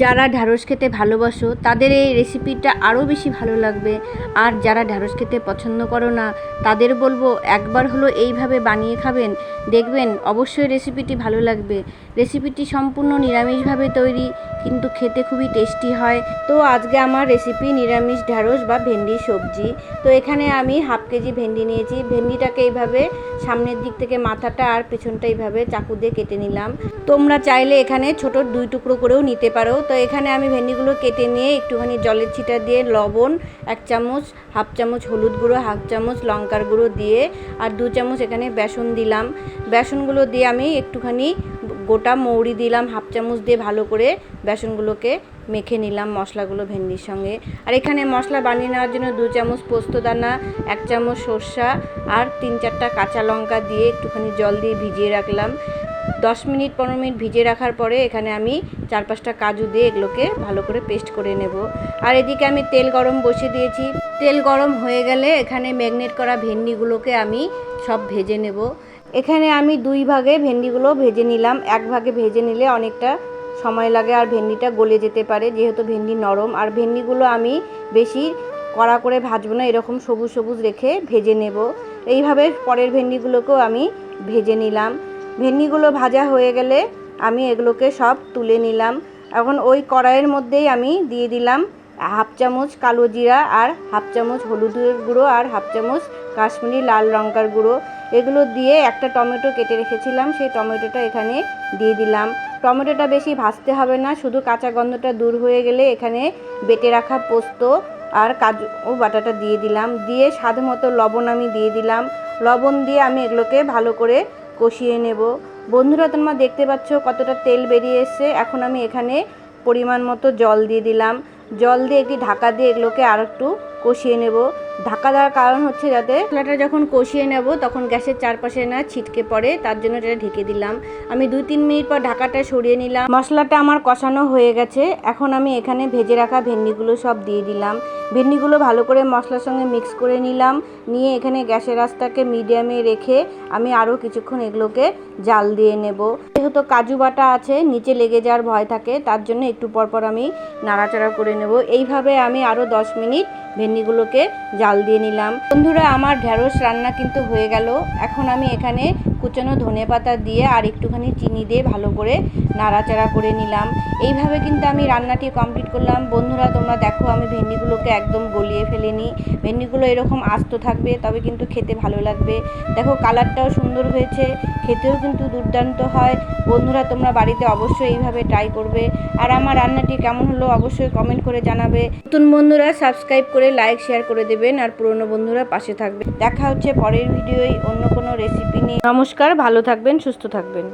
যারা ঢ্যাঁড়স খেতে ভালোবাসো, তাদের এই রেসিপিটা আরও বেশি ভালো লাগবে। আর যারা ঢ্যাঁড়স খেতে পছন্দ করো না, তাদের বলব একবার হলো এইভাবে বানিয়ে খাবেন। দেখবেন অবশ্যই রেসিপিটি ভালো লাগবে। রেসিপিটি সম্পূর্ণ নিরামিষভাবে তৈরি, কিন্তু খেতে খুবই টেস্টি হয়। তো আজকে আমার রেসিপি নিরামিষ ঢ্যাঁড়স বা ভেন্ডি সবজি। তো এখানে আমি হাফ কেজি ভেন্ডি নিয়েছি। ভেন্ডিটাকে এইভাবে সামনের দিক থেকে মাথাটা আর পেছনটা এইভাবে চাকু দিয়ে কেটে নিলাম। তোমরা চাইলে এখানে ছোট দুই টুকরো করেও নিতে পারো। তো এখানে আমি ভেন্ডিগুলো কেটে নিয়ে একটুখানি জলের ছিটা দিয়ে, লবণ, এক চামচ, হাফ চামচ হলুদ গুঁড়ো, হাফ চামচ লঙ্কার গুঁড়ো দিয়ে আর দু চামচ এখানে বেসন দিলাম। বেসনগুলো দিয়ে আমি একটুখানি গোটা মৌরি দিলাম, হাফ চামচ দিয়ে ভালো করে বেসনগুলোকে মেখে নিলাম মশলাগুলো ভেন্ডির সঙ্গে। আর এখানে মশলা বানিয়ে নেওয়ার জন্য দু চামচ পোস্তদানা এক চামচ সর্ষা আর তিন চারটা কাঁচা লঙ্কা দিয়ে একটুখানি জল দিয়ে ভিজিয়ে রাখলাম। দশ মিনিট, পনেরো মিনিট ভিজিয়ে রাখার পরে এখানে আমি চার পাঁচটা কাজু দিয়ে এগুলোকে ভালো করে পেস্ট করে নেব। আর এদিকে আমি তেল গরম বসিয়ে দিয়েছি। তেল গরম হয়ে গেলে এখানে ম্যাগনেট করা ভেন্ডিগুলোকে আমি সব ভেজে নেব। এখানে আমি দুই ভাগে ভেন্ডিগুলো ভেজে নিলাম। এক ভাগে ভেজে নিলে অনেকটা সময় লাগে আর ভেন্ডিটা গলে যেতে পারে, যেহেতু ভেন্ডি নরম। আর ভেন্ডিগুলো আমি বেশি কড়া করে ভাজবো না, এরকম সবুজ সবুজ রেখে ভেজে নেব। এইভাবে পরের ভেন্ডিগুলোকেও আমি ভেজে নিলাম। ভেন্ডিগুলো ভাজা হয়ে গেলে আমি এগুলোকে সব তুলে নিলাম। এখন ওই কড়াইয়ের মধ্যেই আমি দিয়ে দিলাম হাফ চামচ কালো জিরা আর হাফ চামচ হলুদের গুঁড়ো আর হাফ চামচ কাশ্মীরি লাল লঙ্কার গুঁড়ো। এগুলো দিয়ে একটা টমেটো কেটে রেখেছিলাম, সেই টমেটোটা এখানে দিয়ে দিলাম। টমেটোটা বেশি ভাজতে হবে না, শুধু কাঁচা গন্ধটা দূর হয়ে গেলে এখানে বেটে রাখা পোস্ত আর কাজু ও বাটাটা দিয়ে দিলাম। দিয়ে স্বাদ মতো লবণ আমি দিয়ে দিলাম। লবণ দিয়ে আমি এগুলোকে ভালো করে কষিয়ে নেব। বন্ধুরা, তোমরা দেখতে পাচ্ছ কতটা তেল বেরিয়ে এসছে। এখন আমি এখানে পরিমাণ মতো জল দিয়ে দিলাম। জল দিয়ে একটি ঢাকা দিয়ে এগুলোকে আর একটু কষিয়ে নেব। ঢাকা দেওয়ার কারণ হচ্ছে যাতে মশলাটা যখন কষিয়ে নেব, তখন গ্যাসের চারপাশে না ছিটকে পড়ে, তার জন্য এটা ঢেকে দিলাম। আমি দুই তিন মিনিট পর ঢাকাটা সরিয়ে নিলাম। মশলাটা আমার কষানো হয়ে গেছে। এখন আমি এখানে ভেজে রাখা ভেন্ডিগুলো সব দিয়ে দিলাম। ভেন্ডিগুলো ভালো করে মশলার সঙ্গে মিক্স করে নিলাম। নিয়ে এখানে গ্যাসের রাস্তাকে মিডিয়ামে রেখে আমি আরও কিছুক্ষণ এগুলোকে জাল দিয়ে নেব। যেহেতু কাজু বাটা আছে, নিচে লেগে যাওয়ার ভয় থাকে, তার জন্য একটু পর পর আমি নাড়াচাড়া করে নেব। এইভাবে আমি আরও দশ মিনিট ভেন্ডিগুলোকে জাল দিয়ে নিলাম। বন্ধুরা, আমার ঢ্যাঁড়স রান্না কিন্তু হয়ে গেল। এখন আমি এখানে কুচানো ধনে পাতা দিয়ে আর একটুখানি চিনি দিয়ে ভালো করে নাড়াচাড়া করে নিলাম। এইভাবে কিন্তু আমি রান্নাটি কমপ্লিট করলাম। বন্ধুরা, তোমরা দেখো আমি ভেন্ডিগুলোকে একদম গলিয়ে ফেলিনি। ভেন্ডিগুলো এরকম আস্ত থাকবে, তবে কিন্তু খেতে ভালো লাগবে। দেখো, কালারটাও সুন্দর হয়েছে। খেতেও কিন্তু দুর্দান্ত হয়। বন্ধুরা, তোমরা বাড়িতে অবশ্যই এইভাবে ট্রাই করবে। আর আমার রান্নাটি কেমন হলো অবশ্যই কমেন্ট করে জানাবে। নতুন বন্ধুরা সাবস্ক্রাইব করে লাইক শেয়ার করে দেবেন। আর পুরনো বন্ধুরা পাশে থাকবে দেখা হচ্ছে পরের ভিডিওয় অন্য কোনো রেসিপি নিয়ে। নমস্কার, ভালো থাকবেন, সুস্থ থাকবেন।